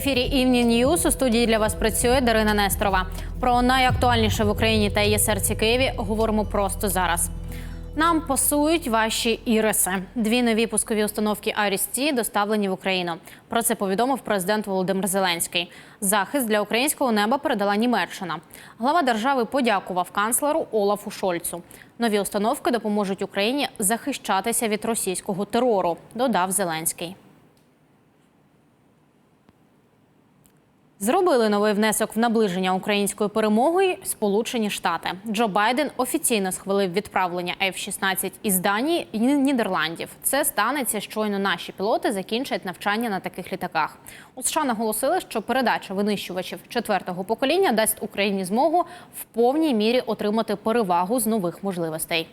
Ефірі Івні Ньюс у студії для вас працює Дарина Несторова. Про найактуальніше в Україні та її серці Києві говоримо просто зараз. Нам пасують ваші іриси. Дві нові пускові установки Арісті доставлені в Україну. Про це повідомив президент Володимир Зеленський. Захист для українського неба передала Німеччина. Глава держави подякував канцлеру Олафу Шольцу. Нові установки допоможуть Україні захищатися від російського терору, додав Зеленський. Зробили новий внесок в наближення української перемоги Сполучені Штати. Джо Байден офіційно схвалив відправлення F-16 із Данії і Нідерландів. Це станеться щойно наші пілоти закінчать навчання на таких літаках. У США наголосили, що передача винищувачів четвертого покоління дасть Україні змогу в повній мірі отримати перевагу з нових можливостей.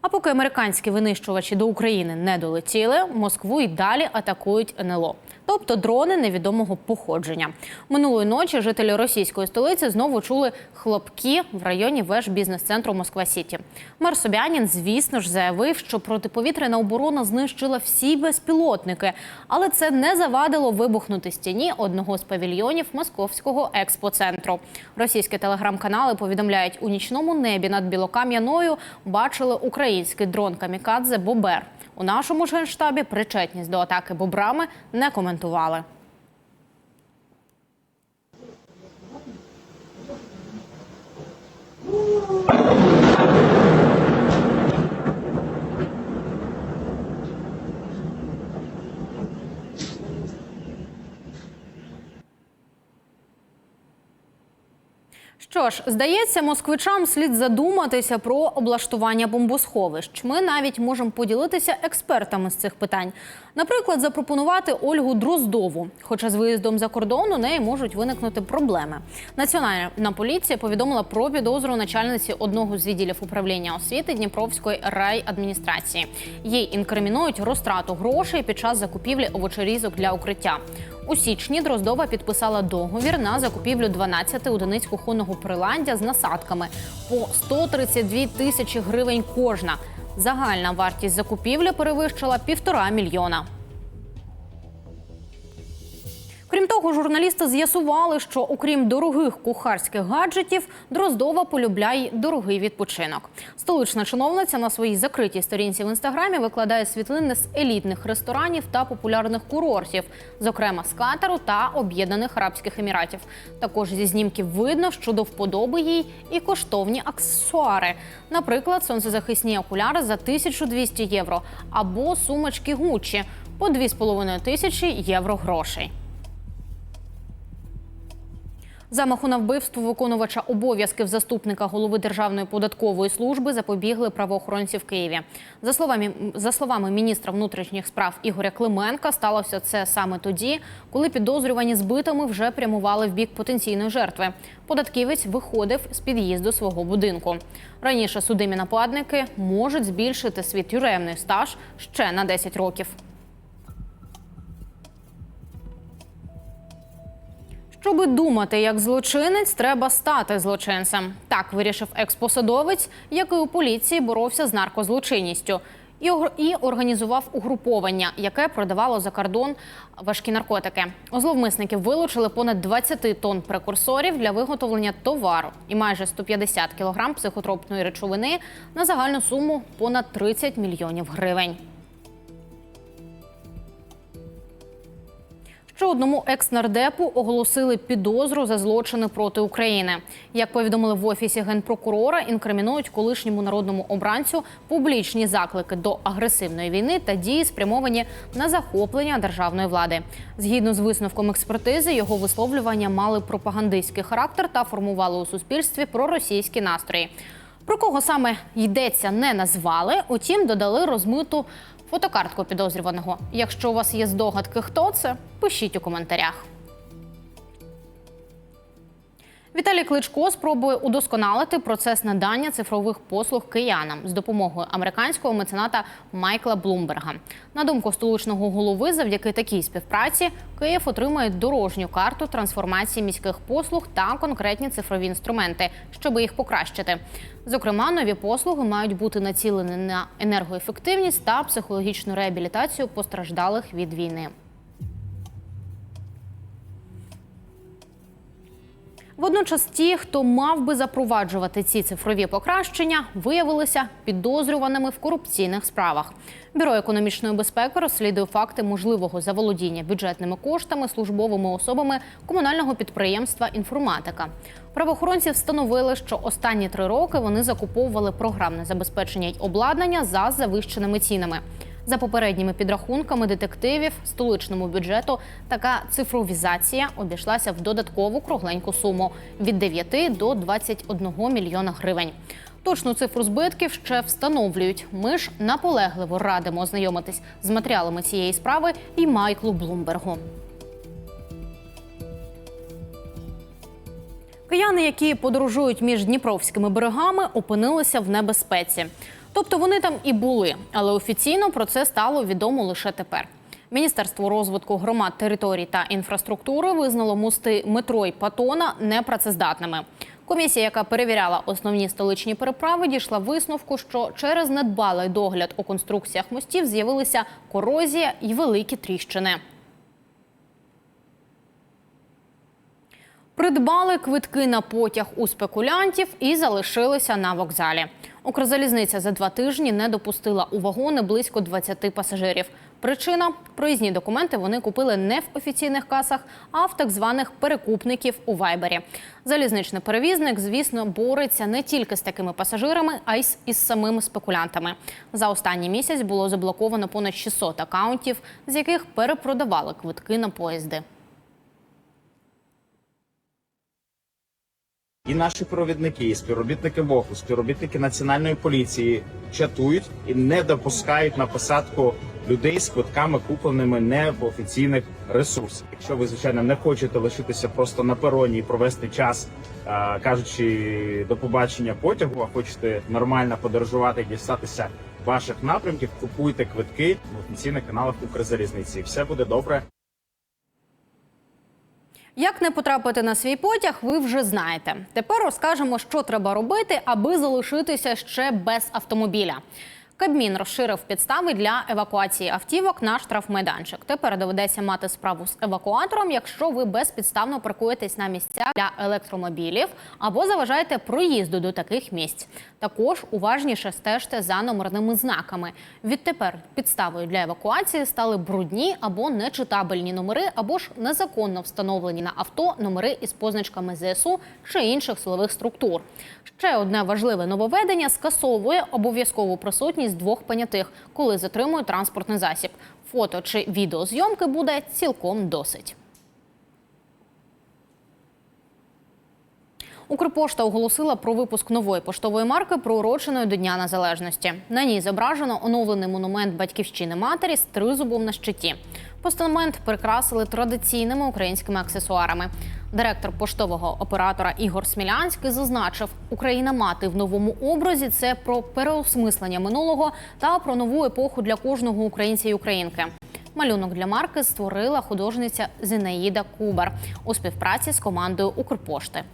А поки американські винищувачі до України не долетіли, Москву й далі атакують НЛО, тобто дрони невідомого походження. Минулої ночі жителі російської столиці знову чули хлопки в районі веж бізнес-центру Москва Сіті. Мер Собянін, звісно ж, заявив, що протиповітряна оборона знищила всі безпілотники, але це не завадило вибухнути стіні одного з павільйонів московського експоцентру. Російські телеграм-канали повідомляють, у нічному небі над Білокам'яною бачили український дрон Камікадзе Бобер. У нашому ж генштабі причетність до атаки бобрами не коментували. Що ж, здається, москвичам слід задуматися про облаштування бомбосховищ. Ми навіть можемо поділитися експертами з цих питань. Наприклад, запропонувати Ольгу Дроздову. Хоча з виїздом за кордон у неї можуть виникнути проблеми. Національна поліція повідомила про підозру начальниці одного з відділів управління освіти Дніпровської райадміністрації. Їй інкримінують розтрату грошей під час закупівлі овочерізок для укриття. У січні Дроздова підписала договір на закупівлю 12 одиниць кухонного приладдя з насадками по 132 тисячі гривень кожна. Загальна вартість закупівлі перевищила півтора мільйона. Крім того, журналісти з'ясували, що окрім дорогих кухарських гаджетів, Дроздова полюбляє дорогий відпочинок. Столична чиновниця на своїй закритій сторінці в інстаграмі викладає світлини з елітних ресторанів та популярних курортів, зокрема з Катару та Об'єднаних Арабських Еміратів. Також зі знімків видно, що до вподоби їй і коштовні аксесуари, наприклад, сонцезахисні окуляри за 1200 євро або сумочки Гуччі по 2,5 тисячі євро грошей. Замаху на вбивство виконувача обов'язків заступника голови Державної податкової служби запобігли правоохоронці в Києві. За словами за словами міністра внутрішніх справ Ігоря Клименка, сталося це саме тоді, коли підозрювані збитими вже прямували в бік потенційної жертви. Податківець виходив з під'їзду свого будинку. Раніше судимі нападники можуть збільшити свій тюремний стаж ще на 10 років. Щоби думати як злочинець, треба стати злочинцем. Так вирішив експосадовець, який у поліції боровся з наркозлочинністю. І організував угруповання, яке продавало за кордон важкі наркотики. У зловмисників вилучили понад 20 тонн прекурсорів для виготовлення товару і майже 150 кілограм психотропної речовини на загальну суму понад 30 мільйонів гривень. Ще одному екс-нардепу оголосили підозру за злочини проти України. Як повідомили в офісі генпрокурора, інкримінують колишньому народному обранцю публічні заклики до агресивної війни та дії, спрямовані на захоплення державної влади. Згідно з висновком експертизи, його висловлювання мали пропагандистський характер та формували у суспільстві проросійські настрої. Про кого саме йдеться, не назвали, утім додали розмиту фотокартку підозрюваного. Якщо у вас є здогадки, хто це, пишіть у коментарях. Віталій Кличко спробує удосконалити процес надання цифрових послуг киянам з допомогою американського мецената Майкла Блумберга. На думку столичного голови, завдяки такій співпраці Київ отримає дорожню карту трансформації міських послуг та конкретні цифрові інструменти, щоб їх покращити. Зокрема, нові послуги мають бути націлені на енергоефективність та психологічну реабілітацію постраждалих від війни. Водночас ті, хто мав би запроваджувати ці цифрові покращення, виявилися підозрюваними в корупційних справах. Бюро економічної безпеки розслідує факти можливого заволодіння бюджетними коштами службовими особами комунального підприємства Інформатика. Правоохоронці встановили, що останні три роки вони закуповували програмне забезпечення й обладнання за завищеними цінами. За попередніми підрахунками детективів, столичному бюджету така цифровізація обійшлася в додаткову кругленьку суму від 9 до 21 мільйона гривень. Точну цифру збитків ще встановлюють. Ми ж наполегливо радимо ознайомитись з матеріалами цієї справи і Майклу Блумбергу. Кияни, які подорожують між дніпровськими берегами, опинилися в небезпеці. Тобто вони там і були, але офіційно про це стало відомо лише тепер. Міністерство розвитку громад, територій та інфраструктури визнало мости метро й Патона непрацездатними. Комісія, яка перевіряла основні столичні переправи, дійшла висновку, що через недбалий догляд у конструкціях мостів з'явилися корозія й великі тріщини. Придбали квитки на потяг у спекулянтів і залишилися на вокзалі. Укрзалізниця за два тижні не допустила у вагони близько 20 пасажирів. Причина проїзні документи вони купили не в офіційних касах, а в так званих перекупників у Вайбері. Залізничний перевізник, звісно, бореться не тільки з такими пасажирами, а й із самими спекулянтами. За останній місяць було заблоковано понад 600 акаунтів, з яких перепродавали квитки на поїзди. І наші провідники, і співробітники МОКу, співробітники національної поліції чатують і не допускають на посадку людей з квитками, купленими не в офіційних ресурсах. Якщо ви звичайно не хочете лишитися просто на пероні і провести час, кажучи до побачення потягу, а хочете нормально подорожувати і дістатися ваших напрямків, купуйте квитки в офіційних каналах Укрзалізниці. Все буде добре. Як не потрапити на свій потяг, ви вже знаєте. Тепер розкажемо, що треба робити, аби залишитися ще без автомобіля. Кабмін розширив підстави для евакуації автівок на штрафмайданчик. Тепер доведеться мати справу з евакуатором, якщо ви безпідставно паркуєтесь на місця для електромобілів або заважаєте проїзду до таких місць. Також уважніше стежте за номерними знаками. Відтепер підставою для евакуації стали брудні або нечитабельні номери, або ж незаконно встановлені на авто номери із позначками ЗСУ чи інших силових структур. Ще одне важливе нововведення скасовує обов'язкову присутність двох понятих, коли затримують транспортний засіб. Фото чи відеозйомки буде цілком досить. Укрпошта оголосила про випуск нової поштової марки, приуроченої до Дня Незалежності. На ній зображено оновлений монумент батьківщини матері з тризубом на щиті. Постамент прикрасили традиційними українськими аксесуарами. Директор поштового оператора Ігор Смілянський зазначив, Україна мати в новому образі це про переосмислення минулого та про нову епоху для кожного українця і українки. Малюнок для марки створила художниця Зінаїда Кубар у співпраці з командою Укрпошти.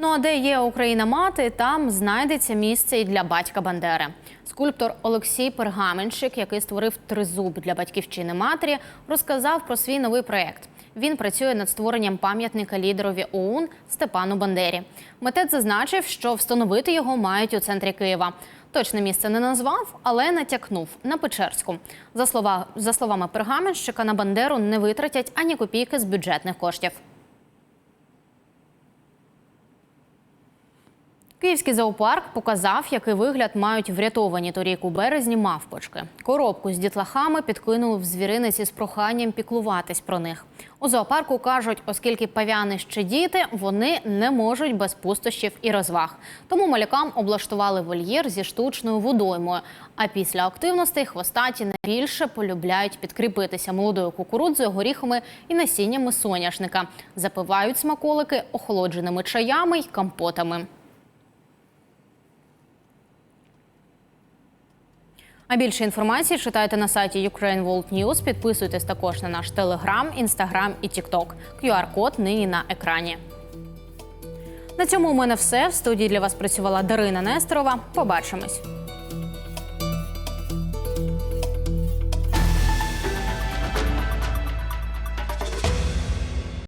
Ну а де є Україна мати, там знайдеться місце і для батька Бандери. Скульптор Олексій Пергаменщик, який створив тризуб для батьківщини матері, розказав про свій новий проєкт. Він працює над створенням пам'ятника лідерові ОУН Степану Бандері. Митець зазначив, що встановити його мають у центрі Києва. Точне місце не назвав, але натякнув на Печерську. За слова за словами Пергаменщика, на Бандеру не витратять ані копійки з бюджетних коштів. Київський зоопарк показав, який вигляд мають врятовані торік у березні мавпочки. Коробку з дітлахами підкинули в звіринець із проханням піклуватись про них. У зоопарку кажуть, оскільки пав'яни ще діти, вони не можуть без пустощів і розваг. Тому малюкам облаштували вольєр зі штучною водоймою. А після активностей хвостаті найбільше полюбляють підкріпитися молодою кукурудзою, горіхами і насіннями соняшника. Запивають смаколики охолодженими чаями й компотами. А більше інформації читайте на сайті Ukraine World News. Підписуйтесь також на наш телеграм, інстаграм і тікток. QR-код нині на екрані. На цьому у мене все. В студії для вас працювала Дарина Несторова. Побачимось.